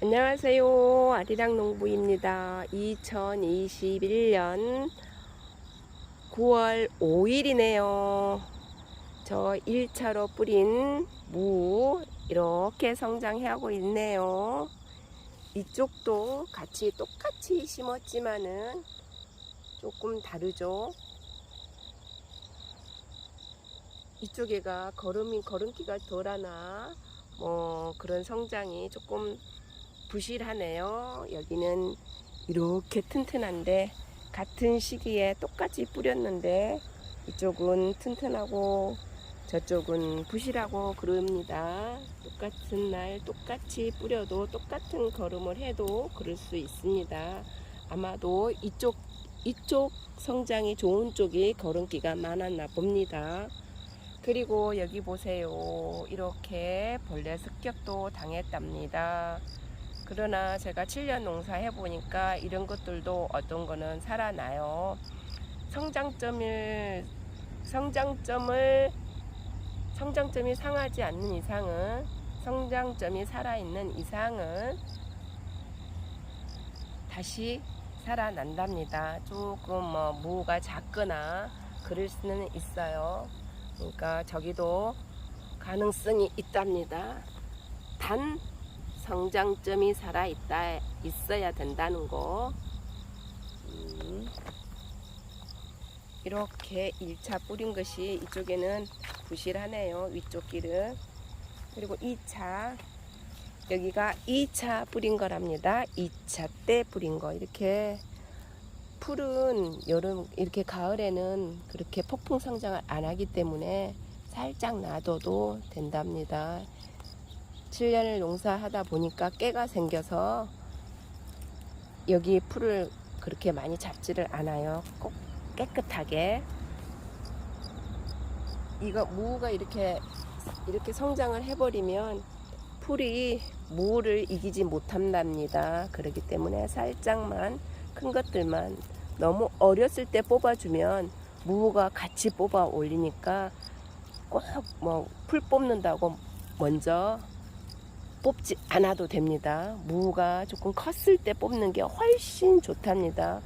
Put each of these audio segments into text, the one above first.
안녕하세요. 아리랑 농부입니다. 2021년 9월 5일이네요. 저 1차로 뿌린 무 이렇게 성장하고 있네요. 이쪽도 같이 똑같이 심었지만은 조금 다르죠. 이쪽에가 걸음이 걸음기가 덜하나 뭐 그런 성장이 조금 부실하네요. 여기는 이렇게 튼튼한데 같은 시기에 똑같이 뿌렸는데 이쪽은 튼튼하고 저쪽은 부실하고 그럽니다. 똑같은 날 똑같이 뿌려도 똑같은 걸음을 해도 그럴 수 있습니다. 아마도 이쪽 이쪽 성장이 좋은 쪽이 걸음기가 많았나 봅니다. 그리고 여기 보세요. 이렇게 벌레 습격도 당했답니다. 그러나 제가 7년 농사 해보니까 이런 것들도 어떤 거는 살아나요. 성장점을, 성장점을, 성장점이 상하지 않는 이상은, 성장점이 살아있는 이상은 다시 살아난답니다. 조금 뭐 무가 작거나 그럴 수는 있어요. 그러니까 저기도 가능성이 있답니다. 단 성장점이 살아 있다 있어야 된다는 거. 음. 이렇게 1차 뿌린 것이 이쪽에는 부실하네요. 위쪽 길은. 그리고 2차 여기가 2차 뿌린 거랍니다. 2차 때 뿌린 거. 이렇게 풀은 여름 이렇게 가을에는 그렇게 폭풍 성장을 안 하기 때문에 살짝 놔둬도 된답니다. 7년을 농사하다 보니까 깨가 생겨서 여기 풀을 그렇게 많이 잡지를 않아요. 꼭 깨끗하게. 이거 무가 이렇게 이렇게 성장을 해버리면 풀이 무를 이기지 못한답니다. 그렇기 때문에 살짝만 큰 것들만 너무 어렸을 때 뽑아주면 무가 같이 뽑아 올리니까 꼭 뭐 풀 뽑는다고 먼저 뽑지 않아도 됩니다. 무가 조금 컸을 때 뽑는 게 훨씬 좋답니다.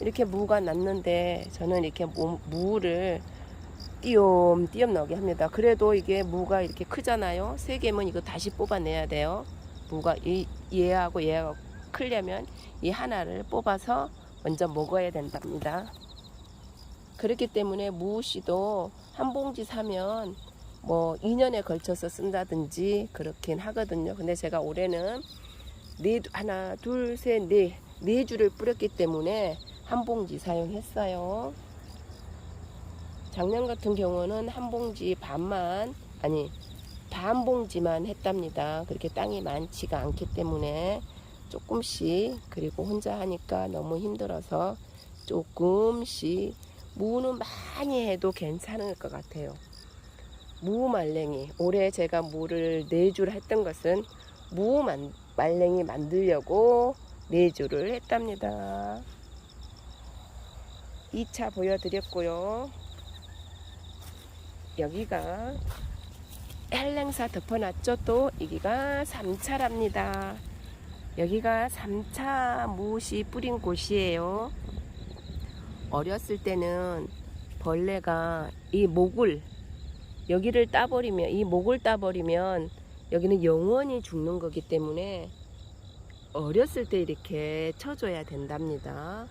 이렇게 무가 났는데 저는 이렇게 무, 무를 띄엄띄엄 나오게 합니다. 그래도 이게 무가 이렇게 크잖아요. 세 개면 이거 다시 뽑아내야 돼요. 무가 이, 얘하고 얘하고 크려면 이 하나를 뽑아서 먼저 먹어야 된답니다. 그렇기 때문에 무씨도 한 봉지 사면 뭐 2년에 걸쳐서 쓴다든지 그렇긴 하거든요. 근데 제가 올해는 네 하나 둘셋네네 네 줄을 뿌렸기 때문에 한 봉지 사용했어요. 작년 같은 경우는 한 봉지 반만 아니 반 봉지만 했답니다. 그렇게 땅이 많지가 않기 때문에 조금씩 그리고 혼자 하니까 너무 힘들어서 조금씩 무는 많이 해도 괜찮을 것 같아요. 무 말랭이 올해 제가 무를 네 줄 했던 것은 무 만- 말랭이 만들려고 네 줄을 했답니다. 2차 보여드렸고요. 여기가 헬랭사 덮어놨죠. 또 여기가 3차랍니다. 여기가 3차 무시 뿌린 곳이에요. 어렸을 때는 벌레가 이 목을 여기를 따버리면 이 목을 따버리면 여기는 영원히 죽는 거기 때문에 어렸을 때 이렇게 쳐줘야 된답니다.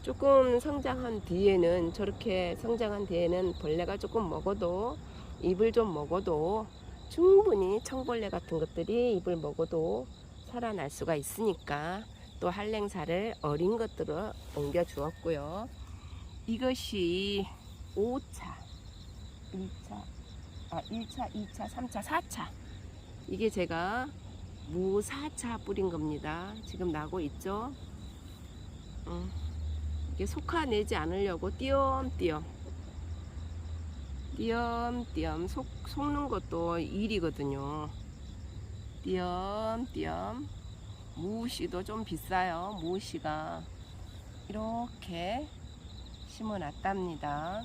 조금 성장한 뒤에는 저렇게 성장한 뒤에는 벌레가 조금 먹어도 입을 좀 먹어도 충분히 청벌레 같은 것들이 입을 먹어도 살아날 수가 있으니까 또 한랭사를 어린 것들을 옮겨 주었고요. 이것이 5차, 2차, 아 1차, 2차, 3차, 4차. 이게 제가 무 4차 뿌린 겁니다. 지금 나고 있죠? 음. 이게 속아내지 않으려고 띄엄띄엄 띄엄띄엄 속, 속는 것도 일이거든요 띄엄띄엄 무씨도 좀 비싸요 무씨가 이렇게 심어 놨답니다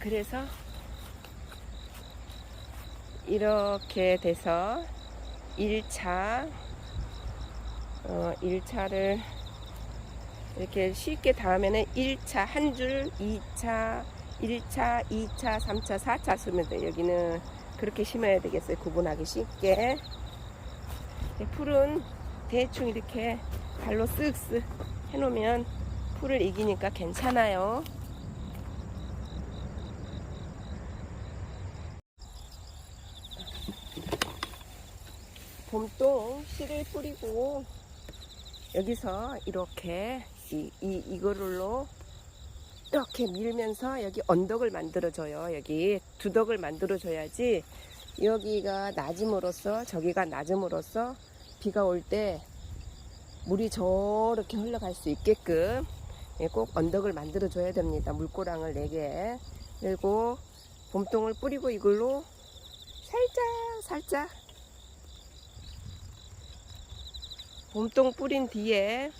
그래서 이렇게 돼서 1차 어, 1차를 이렇게 쉽게 닿으면은 1차 한 줄, 2차, 1차, 2차, 3차, 4차 쓰면 돼. 여기는 그렇게 심어야 되겠어요. 구분하기 쉽게. 이 풀은 대충 이렇게 발로 쓱쓱 해놓으면 풀을 이기니까 괜찮아요. 봄동 씨를 뿌리고 여기서 이렇게 이, 이, 이거를로 이렇게 밀면서 여기 언덕을 만들어줘요. 여기 두덕을 만들어줘야지 여기가 낮음으로써 저기가 낮음으로써 비가 올 때 물이 저렇게 흘러갈 수 있게끔 예, 꼭 언덕을 만들어줘야 됩니다. 물고랑을 4개 그리고 봄동을 뿌리고 이걸로 살짝 살짝 봄동 뿌린 뒤에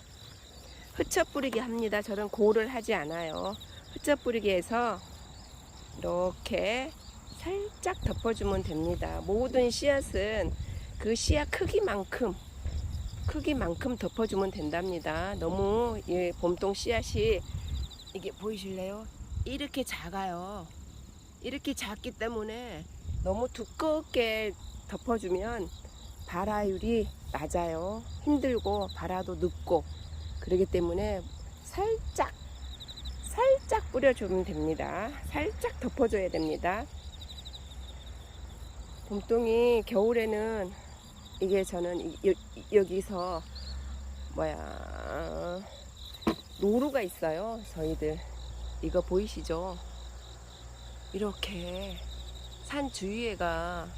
흩쳐 뿌리기 합니다. 저는 고를 하지 않아요. 흩쳐 뿌리기 해서 이렇게 살짝 덮어주면 됩니다. 모든 씨앗은 그 씨앗 크기만큼 크기만큼 덮어주면 된답니다. 너무 이 봄동 씨앗이 이게 보이실래요? 이렇게 작아요. 이렇게 작기 때문에 너무 두껍게 덮어주면 발화율이 낮아요. 힘들고 발화도 늦고 그러기 때문에 살짝 살짝 뿌려주면 됩니다. 살짝 덮어줘야 됩니다. 봄동이 겨울에는 이게 저는 이- 여, 여기서 뭐야 노루가 있어요. 저희들 이거 보이시죠? 이렇게 산 주위에가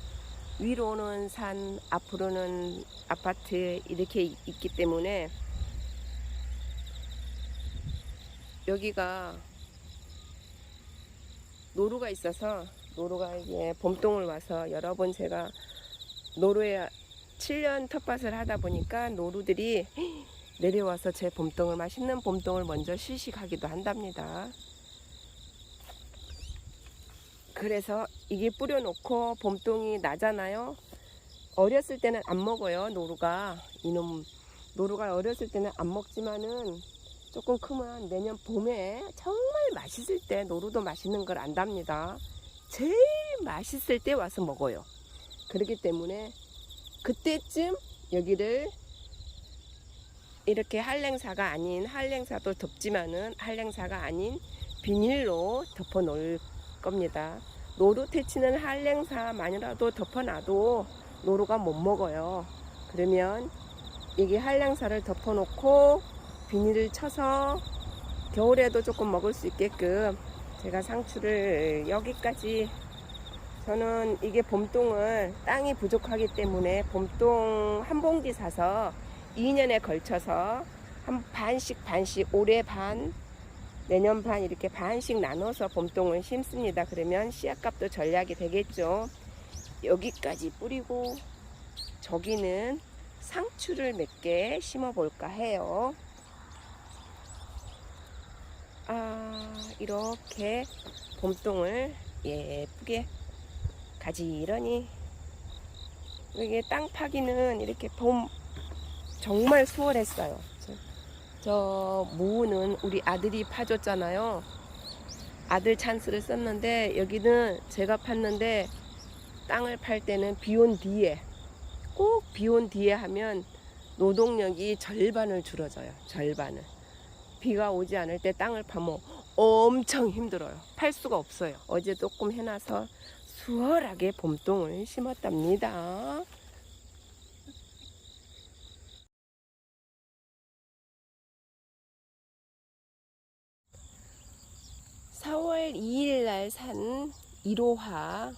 위로는 산, 앞으로는 아파트 이렇게 이- 있기 때문에 여기가 노루가 있어서 노루가 이게 봄동을 와서 여러 번 제가 노루에 7년 텃밭을 하다 보니까 노루들이 내려와서 제 봄동을 맛있는 봄동을 먼저 시식하기도 한답니다. 그래서 이게 뿌려놓고 봄동이 나잖아요. 어렸을 때는 안 먹어요, 노루가. 이놈, 노루가 어렸을 때는 안 먹지만은 조금 크면 내년 봄에 정말 맛있을 때 노루도 맛있는 걸 안답니다. 제일 맛있을 때 와서 먹어요. 그렇기 때문에 그때쯤 여기를 이렇게 한랭사가 아닌 한랭사도 덥지만은 한랭사가 아닌 비닐로 덮어 놓을 겁니다. 노루 퇴치는 한랭사만이라도 덮어놔도 노루가 못 먹어요. 그러면 이게 한랭사를 덮어놓고 비닐을 쳐서 겨울에도 조금 먹을 수 있게끔 제가 상추를 여기까지 저는 이게 봄동을 땅이 부족하기 때문에 봄동 한 봉지 사서 2년에 걸쳐서 한 반씩 반씩 올해 반 내년 반 이렇게 반씩 나눠서 봄동을 심습니다. 그러면 씨앗값도 전략이 되겠죠. 여기까지 뿌리고 저기는 상추를 몇 개 심어 볼까 해요. 아, 이렇게 봄동을 예쁘게 가지런히 이게 땅 파기는 이렇게 봄 정말 수월했어요. 저, 저 무는 우리 아들이 파줬잖아요. 아들 찬스를 썼는데 여기는 제가 팠는데 땅을 팔 때는 비온 뒤에 꼭 비온 뒤에 하면 노동력이 절반을 줄어져요. 절반을. 비가 오지 않을 때 땅을 파면 엄청 힘들어요. 팔 수가 없어요. 어제 조금 해놔서 수월하게 봄동을 심었답니다. (4월 2일) 날 산 1호화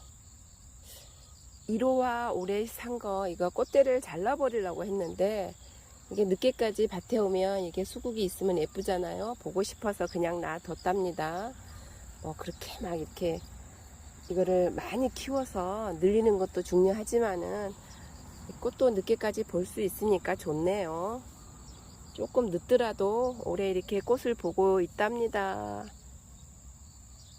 1호화 올해 산 거 이거 꽃대를 잘라버리려고 했는데 이게 늦게까지 밭에 오면 이게 수국이 있으면 예쁘잖아요. 보고 싶어서 그냥 놔뒀답니다. 뭐 그렇게 막 이렇게 이거를 많이 키워서 늘리는 것도 중요하지만은 이 꽃도 늦게까지 볼 수 있으니까 좋네요. 조금 늦더라도 올해 이렇게 꽃을 보고 있답니다.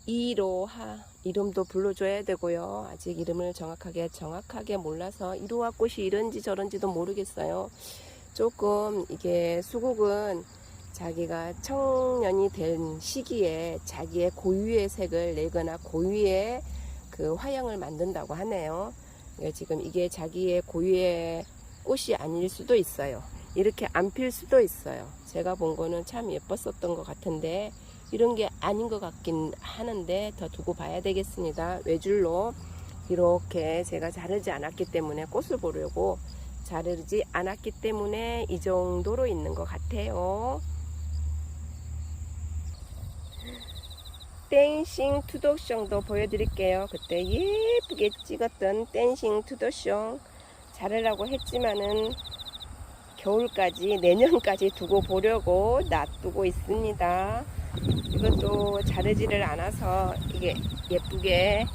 1호하 이름도 불러줘야 되고요. 아직 이름을 정확하게 정확하게 몰라서 이루와 꽃이 이런지 저런지도 모르겠어요. 조금 이게 수국은 자기가 청년이 된 시기에 자기의 고유의 색을 내거나 고유의 그 화형을 만든다고 하네요. 예, 지금 이게 자기의 고유의 꽃이 아닐 수도 있어요. 이렇게 안 필 수도 있어요. 제가 본 거는 참 예뻤었던 것 같은데 이런 게 아닌 것 같긴 하는데 더 두고 봐야 되겠습니다. 외줄로 이렇게 제가 자르지 않았기 때문에 꽃을 보려고 자르지 않았기 때문에 이 정도로 있는 것 같아요. 댄싱 투도숑도 보여드릴게요. 그때 예쁘게 찍었던 댄싱 투도숑 자르려고 했지만은 겨울까지 내년까지 두고 보려고 놔두고 있습니다. 이것도 자르지를 않아서 이게 예쁘게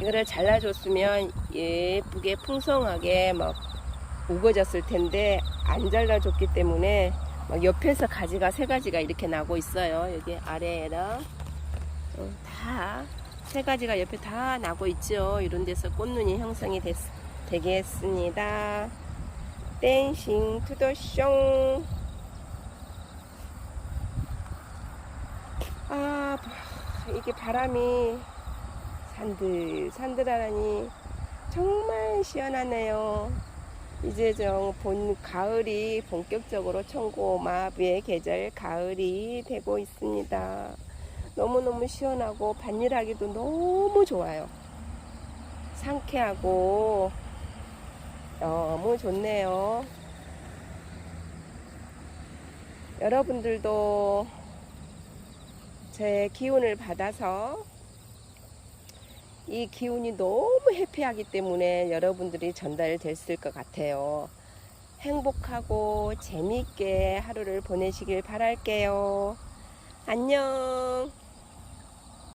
이거를 잘라줬으면 예쁘게 풍성하게 막 우거졌을 텐데 안 잘라줬기 때문에 막 옆에서 가지가 세 가지가 이렇게 나고 있어요. 여기 아래에랑 어, 다세 가지가 옆에 다 나고 있죠. 이런 데서 꽃눈이 형성이 됐, 되겠습니다. 댄싱 투더 숑 아 이게 바람이 산들 산들하니 정말 시원하네요. 이제 좀본 가을이 본격적으로 청고마비의 계절 가을이 되고 있습니다. 너무너무 시원하고 반일하기도 너무 좋아요. 상쾌하고 너무 좋네요. 여러분들도 제 기운을 받아서 이 기운이 너무 해피하기 때문에 여러분들이 전달됐을 것 같아요. 행복하고 재미있게 하루를 보내시길 바랄게요. 안녕.